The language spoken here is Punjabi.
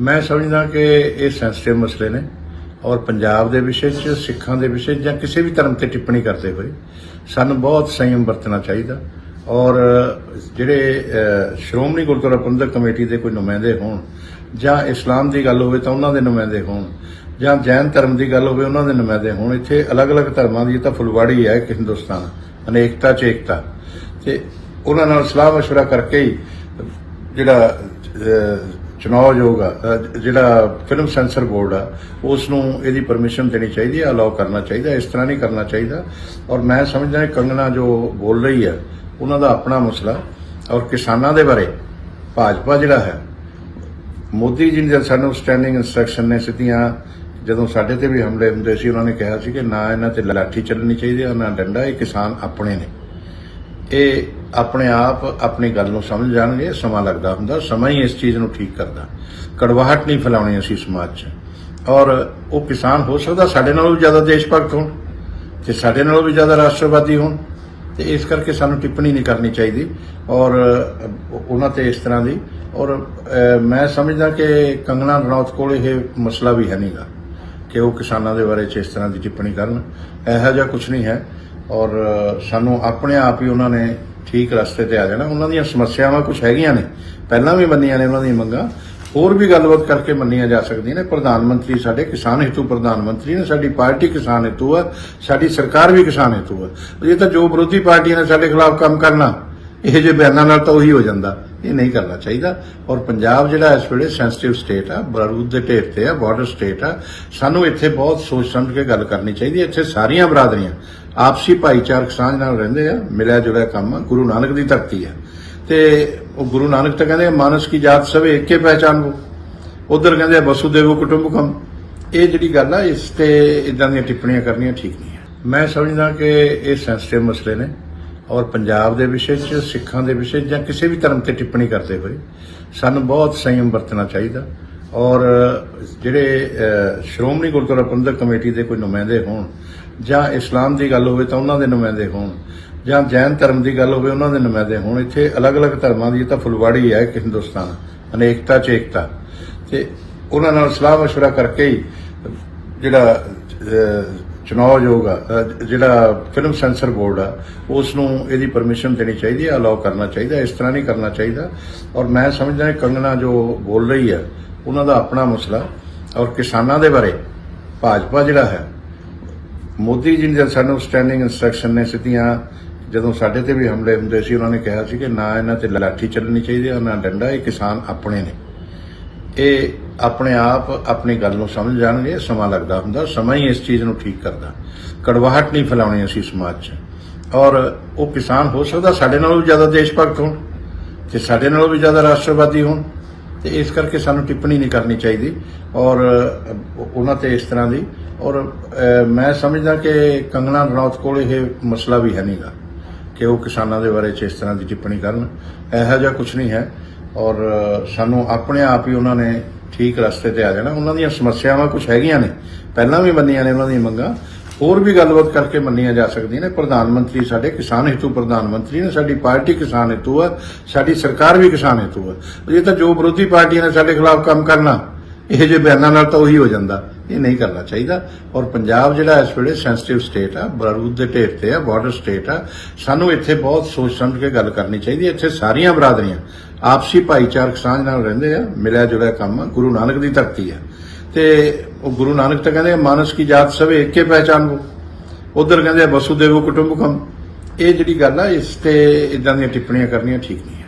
ਮੈਂ ਸਮਝਦਾ ਕਿ ਇਹ ਸੈਂਸਿਟਿਵ ਮਸਲੇ ਨੇ ਔਰ ਪੰਜਾਬ ਦੇ ਵਿਸ਼ੇ 'ਚ, ਸਿੱਖਾਂ ਦੇ ਵਿਸ਼ੇ 'ਚ ਜਾਂ ਕਿਸੇ ਵੀ ਧਰਮ ਤੇ ਟਿੱਪਣੀ ਕਰਦੇ ਹੋਏ ਸਾਨੂੰ ਬਹੁਤ ਸੰਯਮ ਵਰਤਣਾ ਚਾਹੀਦਾ। ਔਰ ਜਿਹੜੇ ਸ਼੍ਰੋਮਣੀ ਗੁਰਦੁਆਰਾ ਪ੍ਰਬੰਧਕ ਕਮੇਟੀ ਦੇ ਕੋਈ ਨੁਮਾਇੰਦੇ ਹੋਣ ਜਾਂ ਇਸਲਾਮ ਦੀ ਗੱਲ ਹੋਵੇ ਤਾਂ ਉਹਨਾਂ ਦੇ ਨੁਮਾਇੰਦੇ ਹੋਣ ਜਾਂ ਜੈਨ ਧਰਮ ਦੀ ਗੱਲ ਹੋਵੇ ਉਹਨਾਂ ਦੇ ਨੁਮਾਇੰਦੇ ਹੋਣ। ਇੱਥੇ ਅਲੱਗ-ਅਲੱਗ ਧਰਮਾਂ ਦੀ ਤਾਂ ਫੁਲਵਾੜੀ ਹੈ ਕਿ ਹਿੰਦੁਸਤਾਨ, ਅਨੇਕਤਾ 'ਚ ਏਕਤਾ। ਤੇ ਉਹਨਾਂ ਨਾਲ ਸਲਾਹ ਮਸ਼ਵਰਾ ਕਰਕੇ ਹੀ ਜਿਹੜਾ ਅਹ, ਆਯੋਗ ਆ ਜਿਹੜਾ ਫਿਲਮ ਸੈਂਸਰ ਬੋਰਡ ਆ ਉਸ ਨੂੰ ਇਹਦੀ ਪਰਮਿਸ਼ਨ ਦੇਣੀ ਚਾਹੀਦੀ ਹੈ ਅਲਾਉ ਕਰਨਾ ਚਾਹੀਦਾ ਇਸ ਤਰ੍ਹਾਂ ਨਹੀਂ ਕਰਨਾ ਚਾਹੀਦਾ। ਔਰ ਮੈਂ ਸਮਝਦਾ ਕੰਗਣਾ ਜੋ ਬੋਲ ਰਹੀ ਹੈ ਉਹਨਾਂ ਦਾ ਆਪਣਾ ਮਸਲਾ। ਔਰ ਕਿਸਾਨਾਂ ਦੇ ਬਾਰੇ ਭਾਜਪਾ ਜਿਹੜਾ ਹੈ ਮੋਦੀ ਜੀ ਨੇ ਸਾਨੂੰ ਸਟੈਂਡਿੰਗ ਇਨਸਟਰਕਸ਼ਨ ਨੇ ਸਿੱਧੀਆਂ ਜਦੋਂ ਸਾਡੇ ਤੇ ਵੀ ਹਮਲੇ ਹੁੰਦੇ ਸੀ ਉਹਨਾਂ ਨੇ ਕਿਹਾ ਸੀ ਕਿ ਨਾ ਇਹਨਾਂ ਤੇ ਲਾਠੀ ਚੱਲਣੀ ਚਾਹੀਦੀ ਹੈ ਨਾ ਡੰਡਾ ਇਹ ਕਿਸਾਨ ਆਪਣੇ ਨੇ। ਇਹ ਆਪਣੇ ਆਪ ਆਪਣੀ ਗੱਲ ਨੂੰ ਸਮਝ ਜਾਣਗੇ, ਸਮਾਂ ਲੱਗਦਾ ਹੁੰਦਾ, ਸਮਾਂ ਹੀ ਇਸ ਚੀਜ਼ ਨੂੰ ਠੀਕ ਕਰਦਾ। ਕੜਵਾਹਟ ਨਹੀਂ ਫੈਲਾਉਣੀ ਅਸੀਂ ਸਮਾਜ 'ਚ। ਔਰ ਉਹ ਕਿਸਾਨ ਹੋ ਸਕਦਾ ਸਾਡੇ ਨਾਲੋਂ ਵੀ ਜ਼ਿਆਦਾ ਦੇਸ਼ ਭਗਤ ਹੋਣ, ਤੇ ਸਾਡੇ ਨਾਲੋਂ ਵੀ ਜ਼ਿਆਦਾ ਰਾਸ਼ਟਰਵਾਦੀ ਹੋਣ, ਤੇ ਇਸ ਕਰਕੇ ਸਾਨੂੰ ਟਿੱਪਣੀ ਨਹੀਂ ਕਰਨੀ ਚਾਹੀਦੀ। ਔਰ ਉਹਨਾਂ ਤੇ ਇਸ ਤਰ੍ਹਾਂ ਦੀ। ਔਰ ਮੈਂ ਸਮਝਦਾ ਕਿ ਕੰਗਣਾ ਰਣੌਤ ਕੋਲ ਇਹ ਮਸਲਾ ਵੀ ਹੈ ਨਹੀਂਗਾ ਕਿ ਉਹ ਕਿਸਾਨਾਂ ਦੇ ਬਾਰੇ 'ਚ ਇਸ ਤਰ੍ਹਾਂ ਦੀ ਟਿੱਪਣੀ ਕਰਨ। ਇਹੋ ਜਿਹਾ ਕੁਝ ਨਹੀਂ ਹੈ। ਔਰ ਸਾਨੂੰ ਆਪਣੇ ਆਪ ਹੀ ਉਹਨਾਂ ਨੇ ਠੀਕ ਰਸਤੇ ਤੇ ਆ ਜਾਣਾ। ਉਹਨਾਂ ਦੀਆਂ ਸਮੱਸਿਆਵਾਂ ਕੁਝ ਹੈਗੀਆਂ ਨੇ। ਪਹਿਲਾਂ ਵੀ ਮੰਨੀਆਂ ਨੇ ਉਹਨਾਂ ਦੀਆਂ ਮੰਗਾਂ। ਹੋਰ ਵੀ ਗੱਲਬਾਤ ਕਰਕੇ ਮੰਨੀਆਂ ਜਾ ਸਕਦੀਆਂ ਨੇ। ਪ੍ਰਧਾਨ ਮੰਤਰੀ ਸਾਡੇ ਕਿਸਾਨ ਹਿੱਤੂ, ਪ੍ਰਧਾਨ ਮੰਤਰੀ ਨੇ, ਸਾਡੀ ਪਾਰਟੀ ਕਿਸਾਨ ਹਿੱਤੂ ਆ, ਸਾਡੀ ਸਰਕਾਰ ਵੀ ਕਿਸਾਨ ਹਿੱਤੂ ਆ। ਇਹ ਤਾਂ ਜੋ ਵਿਰੋਧੀ ਪਾਰਟੀਆਂ ਨੇ ਸਾਡੇ ਖਿਲਾਫ ਕੰਮ ਕਰਨਾ, ਇਹ ਜੇ ਬਿਆਨਾਂ ਨਾਲ ਤਾਂ ਉਹੀ ਹੋ ਜਾਂਦਾ। ਇਹ ਨਹੀਂ ਕਰਨਾ ਚਾਹੀਦਾ। ਔਰ ਪੰਜਾਬ ਜਿਹੜਾ ਇਸ ਵੇਲੇ ਸੈਂਸਿਟਿਵ ਸਟੇਟ ਆ ਬਾਰੂਦ ਦੇ ਢੇਰ ਤੇ ਆ ਬਾਰਡਰ ਸਟੇਟ ਆ, ਸਾਨੂੰ ਇੱਥੇ ਬਹੁਤ ਸੋਚ ਸਮਝ ਕੇ ਗੱਲ ਕਰਨੀ ਚਾਹੀਦੀ ਹੈ। ਇੱਥੇ ਸਾਰੀਆਂ ਬਰਾਦਰੀਆਂ ਆਪਸੀ ਭਾਈਚਾਰਕ ਸਾਂਝ ਨਾਲ ਰਹਿੰਦੇ ਆ। ਮਿਲਿਆ ਜੁਲਿਆ ਕੰਮ ਆ ਗੁਰੂ ਨਾਨਕ ਦੀ ਧਰਤੀ ਆ। ਤੇ ਉਹ ਗੁਰੂ ਨਾਨਕ ਤਾਂ ਕਹਿੰਦੇ ਮਾਨਸ ਕੀ ਜਾਤ ਸਵੇ ਇੱਕੇ ਪਹਿਚਾਨ ਕੋ ਉਧਰ ਕਹਿੰਦੇ ਆ, ਕੁਟੁੰਬਕਮ ਇਹ ਜਿਹੜੀ ਗੱਲ ਆ ਇਸ ਤੇ ਇਦਾਂ ਦੀਆਂ ਟਿੱਪਣੀਆਂ ਕਰਨੀਆਂ ਠੀਕ ਨਹੀਂ ਹੈ ਮੈਂ ਸਮਝਦਾ ਕਿ ਇਹ ਸੈਂਸਿਟਿਵ ਮਸਲੇ ਨੇ ਔਰ ਪੰਜਾਬ ਦੇ ਵਿਸ਼ੇ 'ਚ ਸਿੱਖਾਂ ਦੇ ਵਿਸ਼ੇ 'ਚ ਜਾਂ ਕਿਸੇ ਵੀ ਧਰਮ ਤੇ ਟਿੱਪਣੀ ਕਰਦੇ ਹੋਏ ਸਾਨੂੰ ਬਹੁਤ ਸੰਯਮ ਵਰਤਣਾ ਚਾਹੀਦਾ। ਔਰ ਜਿਹੜੇ ਸ਼੍ਰੋਮਣੀ ਗੁਰਦੁਆਰਾ ਪ੍ਰਬੰਧਕ ਕਮੇਟੀ ਦੇ ਕੋਈ ਨੁਮਾਇੰਦੇ ਹੋਣ ਜਾਂ ਇਸਲਾਮ ਦੀ ਗੱਲ ਹੋਵੇ ਤਾਂ ਉਹਨਾਂ ਦੇ ਨੁਮਾਇੰਦੇ ਹੋਣ ਜਾਂ ਜੈਨ ਧਰਮ ਦੀ ਗੱਲ ਹੋਵੇ ਉਹਨਾਂ ਦੇ ਨੁਮਾਇੰਦੇ ਹੋਣ। ਇੱਥੇ ਅਲੱਗ-ਅਲੱਗ ਧਰਮਾਂ ਦੀ ਤਾਂ ਫੁਲਵਾੜੀ ਹੈ ਕਿ ਹਿੰਦੁਸਤਾਨ ਅਨੇਕਤਾ 'ਚ ਏਕਤਾ। ਤੇ ਉਹਨਾਂ ਨਾਲ ਸਲਾਹ ਮਸ਼ਵਰਾ ਕਰਕੇ ਹੀ ਜਿਹੜਾ ਅਹ, ਚੁਣਾਵ ਆਯੋਗ ਆ ਜਿਹੜਾ ਫਿਲਮ ਸੈਂਸਰ ਬੋਰਡ ਆ ਉਸ ਨੂੰ ਇਹਦੀ ਪਰਮਿਸ਼ਨ ਦੇਣੀ ਚਾਹੀਦੀ ਹੈ ਅਲਾਉ ਕਰਨਾ ਚਾਹੀਦਾ ਇਸ ਤਰ੍ਹਾਂ ਨਹੀਂ ਕਰਨਾ ਚਾਹੀਦਾ। ਔਰ ਮੈਂ ਸਮਝਦਾ ਕੰਗਣਾ ਜੋ ਬੋਲ ਰਹੀ ਹੈ ਉਹਨਾਂ ਦਾ ਆਪਣਾ ਮਸਲਾ ਔਰ ਕਿਸਾਨਾਂ ਦੇ ਬਾਰੇ ਭਾਜਪਾ ਜਿਹੜਾ ਹੈ ਮੋਦੀ ਜੀ ਨੇ ਜਦ ਸਾਨੂੰ ਸਟੈਂਡਿੰਗ ਇਨਸਟਰਕਸ਼ਨ ਨੇ ਸਿੱਧੀਆਂ ਜਦੋਂ ਸਾਡੇ ਤੇ ਵੀ ਹਮਲੇ ਹੁੰਦੇ ਸੀ ਉਹਨਾਂ ਨੇ ਕਿਹਾ ਸੀ ਕਿ ਨਾ ਇਹਨਾਂ ਤੇ ਲਾਠੀ ਚੱਲਣੀ ਚਾਹੀਦੀ ਹੈ ਨਾ ਡੰਡਾ ਇਹ ਕਿਸਾਨ ਆਪਣੇ ਨੇ। ਇਹ ਆਪਣੇ ਆਪ ਆਪਣੀ ਗੱਲ ਨੂੰ ਸਮਝ ਜਾਣਗੇ ਸਮਾਂ ਲੱਗਦਾ ਹੁੰਦਾ ਸਮਾਂ ਹੀ ਇਸ ਚੀਜ਼ ਨੂੰ ਠੀਕ ਕਰਦਾ। ਕੜਵਾਹਟ ਨਹੀਂ ਫੈਲਾਉਣੀ ਅਸੀਂ ਸਮਾਜ 'ਚ। ਔਰ ਉਹ ਕਿਸਾਨ ਹੋ ਸਕਦਾ ਸਾਡੇ ਨਾਲੋਂ ਵੀ ਜ਼ਿਆਦਾ ਦੇਸ਼ ਭਗਤ ਹੋਣ ਤੇ ਸਾਡੇ ਨਾਲੋਂ ਵੀ ਜ਼ਿਆਦਾ ਰਾਸ਼ਟਰਵਾਦੀ ਹੋਣ ਤੇ ਇਸ ਕਰਕੇ ਸਾਨੂੰ ਟਿੱਪਣੀ ਨਹੀਂ ਕਰਨੀ ਚਾਹੀਦੀ। ਔਰ ਅ, ਉਹਨਾਂ ਤੇ ਇਸ ਤਰ੍ਹਾਂ ਦੀ ਔਰ ਮੈਂ ਸਮਝਦਾ ਕਿ ਕੰਗਣਾ ਰਣੌਤ ਕੋਲ ਇਹ ਮਸਲਾ ਵੀ ਹੈ ਨਹੀਂਗਾ ਕਿ ਉਹ ਕਿਸਾਨਾਂ ਦੇ ਬਾਰੇ 'ਚ ਇਸ ਤਰ੍ਹਾਂ ਦੀ ਟਿੱਪਣੀ ਕਰਨ। ਇਹੋ ਜਿਹਾ ਕੁਝ ਨਹੀਂ ਹੈ। ਔਰ, ਸਾਨੂੰ ਆਪਣੇ ਆਪ ਹੀ ਉਹਨਾਂ ਨੇ ਠੀਕ ਰਸਤੇ ਤੇ ਆ ਜਾਣਾ। ਉਹਨਾਂ ਦੀਆਂ ਸਮੱਸਿਆਵਾਂ ਕੁਝ ਹੈਗੀਆਂ ਨੇ। ਪਹਿਲਾਂ ਵੀ ਮੰਨੀਆਂ ਨੇ ਉਹਨਾਂ ਦੀਆਂ ਮੰਗਾਂ। ਹੋਰ ਵੀ ਗੱਲਬਾਤ ਕਰਕੇ ਮੰਨੀਆਂ ਜਾ ਸਕਦੀਆਂ ਨੇ। ਪ੍ਰਧਾਨ ਮੰਤਰੀ ਸਾਡੇ ਕਿਸਾਨ ਹਿੱਤੂ ਪ੍ਰਧਾਨ ਮੰਤਰੀ ਨੇ, ਸਾਡੀ ਪਾਰਟੀ ਕਿਸਾਨ ਹਿੱਤੂ ਆ ਸਾਡੀ ਸਰਕਾਰ ਵੀ ਕਿਸਾਨ ਹਿੱਤੂ ਆ ਇਹ ਤਾਂ ਜੋ ਵਿਰੋਧੀ ਪਾਰਟੀਆਂ ਨੇ ਸਾਡੇ ਖਿਲਾਫ ਕੰਮ ਕਰਨਾ, ਇਹ ਜੇ ਬਿਆਨਾਂ ਨਾਲ ਤਾਂ ਉਹੀ ਹੋ ਜਾਂਦਾ। ਇਹ ਨਹੀਂ ਕਰਨਾ ਚਾਹੀਦਾ। ਔਰ ਪੰਜਾਬ ਜਿਹੜਾ ਇਸ ਵੇਲੇ ਸੈਂਸਿਟਿਵ ਸਟੇਟ ਆ ਬਾਰੂਦ ਦੇ ਢੇਰ ਤੇ ਆ ਬਾਰਡਰ ਸਟੇਟ ਆ। ਸਾਨੂੰ ਇੱਥੇ ਬਹੁਤ ਸੋਚ ਸਮਝ ਕੇ ਗੱਲ ਕਰਨੀ ਚਾਹੀਦੀ ਹੈ। ਇੱਥੇ ਸਾਰੀਆਂ ਬਰਾਦਰੀਆਂ ਆਪਸੀ ਭਾਈਚਾਰਕ ਸਾਂਝ ਨਾਲ ਰਹਿੰਦੇ ਆ ਮਿਲਿਆ ਜੁਲਿਆ ਕੰਮ ਗੁਰੂ ਨਾਨਕ ਦੀ ਧਰਤੀ ਆ। ਤੇ ਉਹ ਗੁਰੂ ਨਾਨਕ ਤਾਂ ਕਹਿੰਦੇ ਮਾਨਸ ਕੀ ਜਾਤ ਸਵੇ ਇੱਕੇ ਪਹਿਚਾਨ ਕੋ ਉਧਰ ਕਹਿੰਦੇ ਆ, ਵਸੁਦੇਵ ਕੁਟੁੰਬਕਮ। ਇਹ ਜਿਹੜੀ ਗੱਲ ਆ ਇਸ ਤੇ ਇਦਾਂ ਦੀਆਂ ਟਿੱਪਣੀਆਂ ਕਰਨੀਆਂ ਠੀਕ ਨਹੀਂ ਹੈ